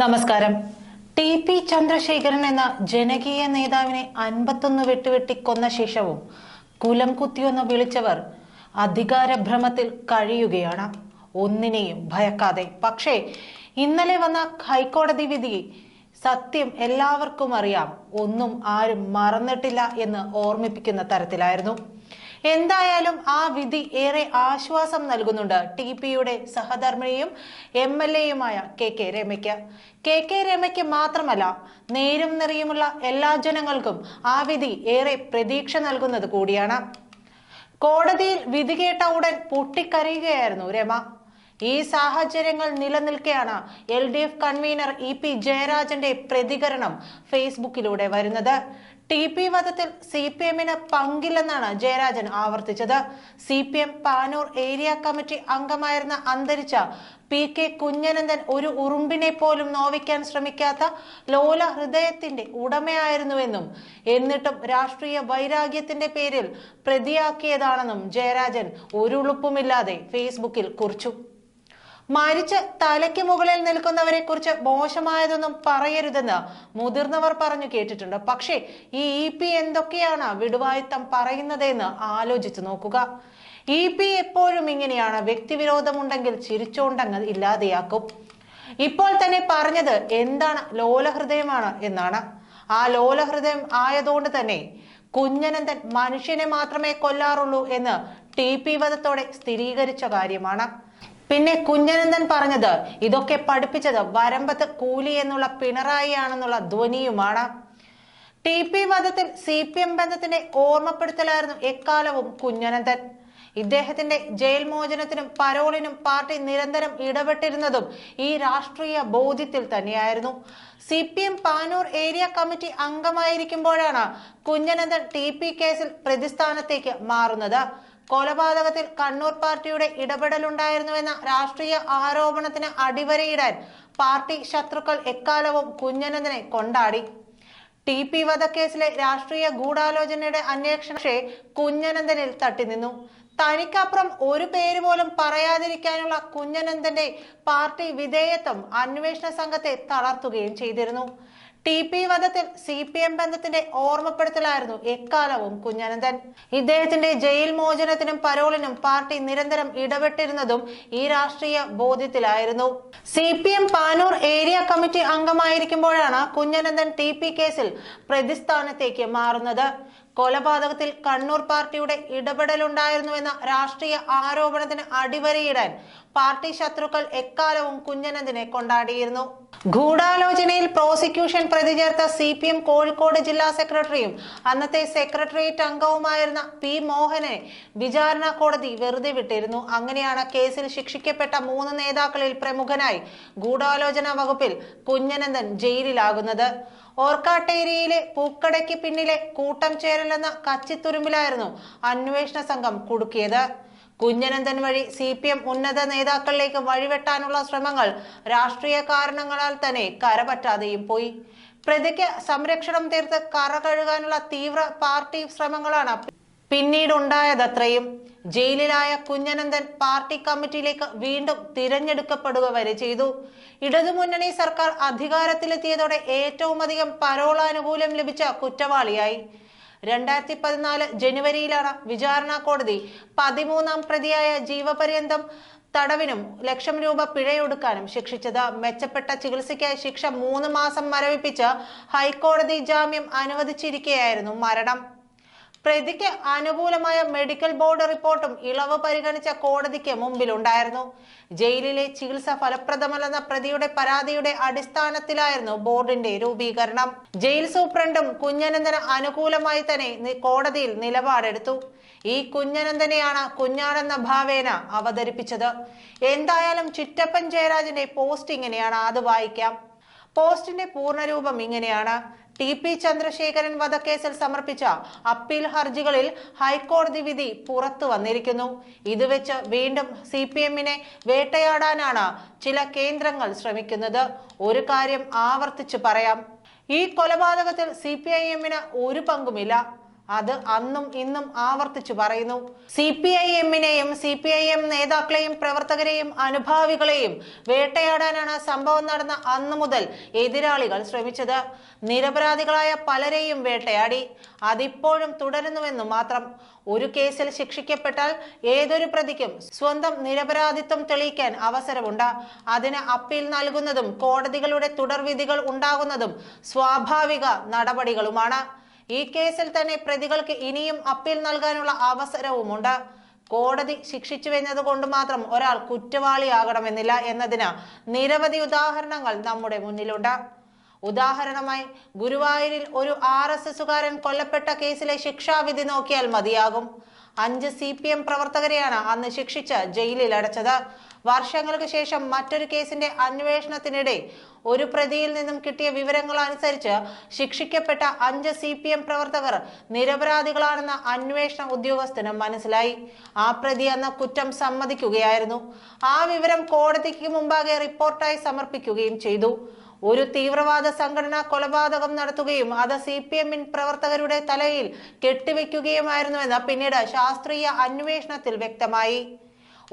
നമസ്കാരം. T P Chandrasekharan എന്ന ജനകീയ നേതാവിനെ അൻപത്തൊന്ന് വെട്ടുവെട്ടി കൊന്ന ശേഷവും കുലം കുത്തിയൊന്ന് വിളിച്ചവർ അധികാരഭ്രമത്തിൽ കഴിയുകയാണ്. ഒന്നിനെയും ഭയക്കാതെ. പക്ഷേ ഇന്നലെ വന്ന ഹൈക്കോടതി വിധി സത്യം എല്ലാവർക്കും അറിയാം. ഒന്നും ആരും മറന്നിട്ടില്ല എന്ന് ഓർമ്മിപ്പിക്കുന്ന തരത്തിലായിരുന്നു. എന്തായാലും ആ വിധി ഏറെ ആശ്വാസം നൽകുന്നുണ്ട് ടി പിയുടെ സഹധർമ്മിണിയും എം എൽ എയുമായ കെ കെ രമയ്ക്ക്. കെ കെ രമയ്ക്ക് മാത്രമല്ല നേരും നിറയുമുള്ള എല്ലാ ജനങ്ങൾക്കും ആ വിധി ഏറെ പ്രതീക്ഷ നൽകുന്നത് കൂടിയാണ്. കോടതിയിൽ വിധി കേട്ട ഉടൻ പൊട്ടിക്കരയുകയായിരുന്നു രമ. ഈ സാഹചര്യങ്ങൾ നിലനിൽക്കെയാണ് L D F convenor E P ജയരാജന്റെ പ്രതികരണം ഫേസ്ബുക്കിലൂടെ വരുന്നത്. ടി പി വധത്തിൽ സി പി എമ്മിന് പങ്കില്ലെന്നാണ് Jayarajan ആവർത്തിച്ചത്. C P M Panoor area committee അംഗമായിരുന്ന അന്തരിച്ച പി കെ കുഞ്ഞനന്ദൻ ഒരു ഉറുമ്പിനെ പോലും നോവിക്കാൻ ശ്രമിക്കാത്ത ലോല ഹൃദയത്തിന്റെ ഉടമയായിരുന്നുവെന്നും എന്നിട്ടും രാഷ്ട്രീയ വൈരാഗ്യത്തിന്റെ പേരിൽ പ്രതിയാക്കിയതാണെന്നും ജയരാജൻ ഒരു ഉളുപ്പുമില്ലാതെ ഫേസ്ബുക്കിൽ കുറിച്ചു. മരിച്ച് തലയ്ക്ക് മുകളിൽ നിൽക്കുന്നവരെ കുറിച്ച് മോശമായതൊന്നും പറയരുതെന്ന് മുതിർന്നവർ പറഞ്ഞു കേട്ടിട്ടുണ്ട്. പക്ഷേ ഈ ഇ പി എന്തൊക്കെയാണ് വിടുവായുത്തം പറയുന്നതെന്ന് ആലോചിച്ചു നോക്കുക. ഇ പി എപ്പോഴും ഇങ്ങനെയാണ്. വ്യക്തിവിരോധമുണ്ടെങ്കിൽ ചിരിച്ചോണ്ടങ്ങ് ഇല്ലാതെയാക്കും. ഇപ്പോൾ തന്നെ പറഞ്ഞത് എന്താണ് ലോലഹൃദയമാണ് എന്നാണ്. ആ ലോലഹൃദയം ആയതുകൊണ്ട് തന്നെ കുഞ്ഞനന്ദൻ മനുഷ്യനെ മാത്രമേ കൊല്ലാറുള്ളൂ എന്ന് ടി പി വധത്തോടെ സ്ഥിരീകരിച്ച കാര്യമാണ്. പിന്നെ കുഞ്ഞനന്ദൻ പറഞ്ഞത് ഇതൊക്കെ പഠിപ്പിച്ചത് വരമ്പത്ത് കൂലി എന്നുള്ള പിണറായി ആണെന്നുള്ള ധ്വനിയുമാണ്. ടി പി വധത്തിൽ സി പി എം ബന്ധത്തിന്റെ ഓർമ്മപ്പെടുത്തലായിരുന്നു എക്കാലവും കുഞ്ഞനന്ദൻ ഇദ്ദേഹത്തിന്റെ ജയിൽ മോചനത്തിനും പരോളിനും പാർട്ടി നിരന്തരം ഇടപെട്ടിരുന്നതും ഈ രാഷ്ട്രീയ ബോധ്യത്തിൽ തന്നെയായിരുന്നു. C P M Panoor area committee അംഗമായിരിക്കുമ്പോഴാണ് Kunhanandan T P കേസിൽ പ്രതിസ്ഥാനത്തേക്ക് മാറുന്നത്. കൊലപാതകത്തിൽ കണ്ണൂർ പാർട്ടിയുടെ ഇടപെടലുണ്ടായിരുന്നുവെന്ന രാഷ്ട്രീയ ആരോപണത്തിന് അടിവരയിടാൻ പാർട്ടി ശത്രുക്കൾ എക്കാലവും കുഞ്ഞനന്ദനെ കൊണ്ടാടി. ടി പി വധക്കേസിലെ രാഷ്ട്രീയ ഗൂഢാലോചനയുടെ അന്വേഷണത്തെ കുഞ്ഞനന്ദനിൽ തട്ടിനിന്നു. തനിക്കപ്പുറം ഒരു പേര് പോലും പറയാതിരിക്കാനുള്ള കുഞ്ഞനന്ദന്റെ പാർട്ടി വിധേയത്വം അന്വേഷണ സംഘത്തെ തളർത്തുകയും ചെയ്തിരുന്നു. ടി പി വധത്തിൽ സി പി എം ബന്ധത്തിന്റെ ഓർമ്മപ്പെടുത്തലായിരുന്നു എക്കാലവും കുഞ്ഞനന്ദൻ ഇദ്ദേഹത്തിന്റെ ജയിൽ മോചനത്തിനും പരോളിനും പാർട്ടി നിരന്തരം ഇടപെട്ടിരുന്നതും ഈ രാഷ്ട്രീയ ബോധ്യത്തിലായിരുന്നു. C P M Panoor area committee അംഗമായിരിക്കുമ്പോഴാണ് Kunhanandan T P കേസിൽ പ്രതിസ്ഥാനത്തേക്ക് മാറുന്നത്. കൊലപാതകത്തിൽ കണ്ണൂർ പാർട്ടിയുടെ ഇടപെടലുണ്ടായിരുന്നുവെന്ന രാഷ്ട്രീയ ആരോപണത്തിന് അടിവരയിടാൻ പാർട്ടി ശത്രുക്കൾ എക്കാലവും കുഞ്ഞനന്ദിനെ കൊണ്ടാടിയിരുന്നു. ഗൂഢാലോചനയിൽ പ്രോസിക്യൂഷൻ പ്രതി ചേർത്ത സി പി എം കോഴിക്കോട് ജില്ലാ സെക്രട്ടറിയും അന്നത്തെ സെക്രട്ടേറിയറ്റ് അംഗവുമായിരുന്ന പി മോഹനെ വിചാരണ കോടതി വെറുതെ വിട്ടിരുന്നു. അങ്ങനെയാണ് കേസിൽ ശിക്ഷിക്കപ്പെട്ട മൂന്ന് നേതാക്കളിൽ പ്രമുഖനായി ഗൂഢാലോചന വകുപ്പിൽ കുഞ്ഞനന്ദൻ ജയിലിലാകുന്നത്. ഓർക്കാട്ടേരിയയിലെ പൂക്കടയ്ക്ക് പിന്നിലെ കൂട്ടം ചേരലെന്ന കച്ചിത്തുരുമ്പിലായിരുന്നു അന്വേഷണ സംഘം കുടുക്കിയത്. കുഞ്ഞനന്ദൻ വഴി സി പി എം ഉന്നത നേതാക്കളിലേക്ക് വഴിവെട്ടാനുള്ള ശ്രമങ്ങൾ രാഷ്ട്രീയ കാരണങ്ങളാൽ തന്നെ കരപറ്റാതെയും പോയി. പ്രതിക്ക് സംരക്ഷണം തീർത്ത് കറ കഴുകാനുള്ള തീവ്ര പാർട്ടി ശ്രമങ്ങളാണ് പിന്നീടുണ്ടായതത്രയും. ജയിലിലായ കുഞ്ഞനന്ദൻ പാർട്ടി കമ്മിറ്റിയിലേക്ക് വീണ്ടും തിരഞ്ഞെടുക്കപ്പെടുക വരെ ചെയ്തു. ഇടതുമുന്നണി സർക്കാർ അധികാരത്തിലെത്തിയതോടെ ഏറ്റവും അധികം പരോളാനുകൂല്യം ലഭിച്ച കുറ്റവാളിയായി. രണ്ടായിരത്തി പതിനാല് ജനുവരിയിലാണ് വിചാരണ കോടതി പതിമൂന്നാം പ്രതിയായ ജീവപര്യന്തം തടവിനും ലക്ഷം രൂപ പിഴയൊടുക്കാനും ശിക്ഷിച്ചത്. മെച്ചപ്പെട്ട ചികിത്സയ്ക്കായി ശിക്ഷ മൂന്ന് മാസം മരവിപ്പിച്ച് ഹൈക്കോടതി ജാമ്യം അനുവദിച്ചിരിക്കെയായിരുന്നു മരണം. പ്രതിക്ക് അനുകൂലമായ മെഡിക്കൽ ബോർഡ് റിപ്പോർട്ടും ഇളവ് പരിഗണിച്ച കോടതിക്ക് മുമ്പിലുണ്ടായിരുന്നു. ജയിലിലെ ചികിത്സ ഫലപ്രദമല്ലെന്ന പ്രതിയുടെ പരാതിയുടെ അടിസ്ഥാനത്തിലായിരുന്നു ബോർഡിന്റെ രൂപീകരണം. ജയിൽ സൂപ്രണ്ടും കുഞ്ഞനന്ദന് അനുകൂലമായി തന്നെ കോടതിയിൽ നിലപാടെടുത്തു. ഈ കുഞ്ഞനന്ദനെയാണ് കുഞ്ഞാടെന്ന ഭാവേന അവതരിപ്പിച്ചത്. എന്തായാലും ചിറ്റപ്പൻ ജയരാജന്റെ പോസ്റ്റ് ഇങ്ങനെയാണ് അത് വായിക്കാം. പോസ്റ്റിന്റെ പൂർണരൂപം ഇങ്ങനെയാണ്. ടി പി ചന്ദ്രശേഖരൻ വധക്കേസിൽ സമർപ്പിച്ച അപ്പീൽ ഹർജികളിൽ ഹൈക്കോടതി വിധി പുറത്തു വന്നിരിക്കുന്നു. ഇത് വെച്ച് വീണ്ടും സി പി എമ്മിനെ വേട്ടയാടാനാണ് ചില കേന്ദ്രങ്ങൾ ശ്രമിക്കുന്നത്. ഒരു കാര്യം ആവർത്തിച്ചു പറയാം. ഈ കൊലപാതകത്തിൽ സി പി ഐ എമ്മിന് ഒരു പങ്കുമില്ല. അത് അന്നും ഇന്നും ആവർത്തിച്ചു പറയുന്നു. സി പി ഐ എമ്മിനെയും സി പി ഐ എം നേതാക്കളെയും പ്രവർത്തകരെയും അനുഭാവികളെയും വേട്ടയാടാനാണ് സംഭവം നടന്ന അന്നു മുതൽ എതിരാളികൾ ശ്രമിച്ചത്. നിരപരാധികളായ പലരെയും വേട്ടയാടി. അതിപ്പോഴും തുടരുന്നുവെന്ന് മാത്രം. ഒരു കേസിൽ ശിക്ഷിക്കപ്പെട്ടാൽ ഏതൊരു പ്രതിക്കും സ്വന്തം നിരപരാധിത്വം തെളിയിക്കാൻ അവസരമുണ്ട്. അതിന് അപ്പീൽ നൽകുന്നതും കോടതികളുടെ തുടർവിധികൾ ഉണ്ടാകുന്നതും സ്വാഭാവിക നടപടികളുമാണ്. ഈ കേസിൽ തന്നെ പ്രതികൾക്ക് ഇനിയും അപ്പീൽ നൽകാനുള്ള അവസരവുമുണ്ട്. കോടതി ശിക്ഷിച്ചു വെഞ്ഞത് കൊണ്ട് മാത്രം ഒരാൾ കുറ്റവാളിയാകണമെന്നില്ല എന്നതിന് നിരവധി ഉദാഹരണങ്ങൾ നമ്മുടെ മുന്നിലുണ്ട്. ഉദാഹരണമായി ഗുരുവായൂരിൽ ഒരു ആർ എസ് എസുകാരൻ കൊല്ലപ്പെട്ട കേസിലെ ശിക്ഷാവിധി നോക്കിയാൽ മതിയാകും. അഞ്ച് സി പി എം പ്രവർത്തകരെയാണ് അന്ന് ശിക്ഷിച്ച് ജയിലിൽ അടച്ചത്. വർഷങ്ങൾക്ക് ശേഷം മറ്റൊരു കേസിന്റെ അന്വേഷണത്തിനിടെ ഒരു പ്രതിയിൽ നിന്നും കിട്ടിയ വിവരങ്ങൾ അനുസരിച്ച് ശിക്ഷിക്കപ്പെട്ട അഞ്ച് സി പി എം പ്രവർത്തകർ നിരപരാധികളാണെന്ന അന്വേഷണ ഉദ്യോഗസ്ഥന് മനസ്സിലായി. ആ പ്രതി അന്ന് കുറ്റം സമ്മതിക്കുകയായിരുന്നു. ആ വിവരം കോടതിക്ക് മുമ്പാകെ റിപ്പോർട്ടായി സമർപ്പിക്കുകയും ചെയ്തു. ഒരു തീവ്രവാദ സംഘടന കൊലപാതകം നടത്തുകയും അത് സി പി എമ്മിൻ പ്രവർത്തകരുടെ തലയിൽ കെട്ടിവെക്കുകയുമായിരുന്നുവെന്ന് പിന്നീട് ശാസ്ത്രീയ അന്വേഷണത്തിൽ വ്യക്തമായി.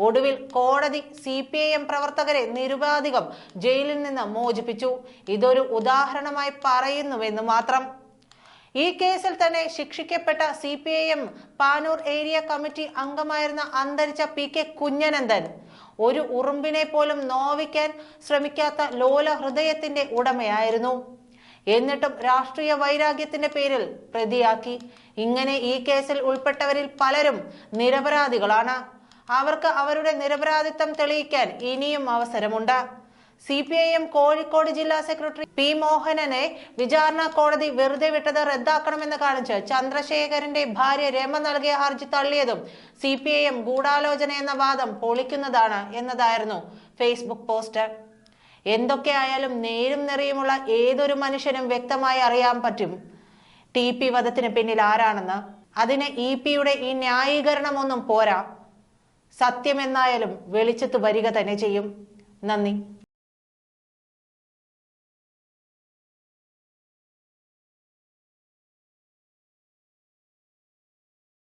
ഒടുവിൽ കോടതി സി പി ഐ എം പ്രവർത്തകരെ നിരുപാധികം ജയിലിൽ നിന്ന് മോചിപ്പിച്ചു. ഇതൊരു ഉദാഹരണമായി പറയുന്നുവെന്ന് മാത്രം. ഈ കേസിൽ തന്നെ ശിക്ഷിക്കപ്പെട്ട C P I M Panoor area committee അംഗമായിരുന്ന അന്തരിച്ച പി കെ കുഞ്ഞനന്ദൻ ഒരു ഉറുമ്പിനെ പോലും നോവിക്കാൻ ശ്രമിക്കാത്ത ലോല ഹൃദയത്തിന്റെ ഉടമയായിരുന്നു. എന്നിട്ടും രാഷ്ട്രീയ വൈരാഗ്യത്തിന്റെ പേരിൽ പ്രതിയാക്കി. ഇങ്ങനെ ഈ കേസിൽ ഉൾപ്പെട്ടവരിൽ പലരും നിരപരാധികളാണ്. അവർക്ക് അവരുടെ നിരപരാധിത്വം തെളിയിക്കാൻ ഇനിയും അവസരമുണ്ട്. C P I M Kozhikode ജില്ലാ സെക്രട്ടറി പി മോഹനനെ വിചാരണ കോടതി വെറുതെ വിട്ടത് റദ്ദാക്കണമെന്ന് കാണിച്ച് ചന്ദ്രശേഖരന്റെ ഭാര്യ രമ നൽകിയ ഹർജി തള്ളിയതും സി പി ഐ എം ഗൂഢാലോചന എന്ന വാദം പൊളിക്കുന്നതാണ് എന്നതായിരുന്നു ഫേസ്ബുക്ക് പോസ്റ്റ്. എന്തൊക്കെയായാലും നേരും നിറയുമുള്ള ഏതൊരു മനുഷ്യനും വ്യക്തമായി അറിയാൻ പറ്റും. ടി പി വധത്തിന് പിന്നിൽ ആരാണെന്ന്. അതിന് ഇ പിയുടെ ഈ ന്യായീകരണമൊന്നും പോരാ. സത്യമെന്നായാലും വെളിച്ചത്ത് വരിക തന്നെ ചെയ്യും. നന്ദി.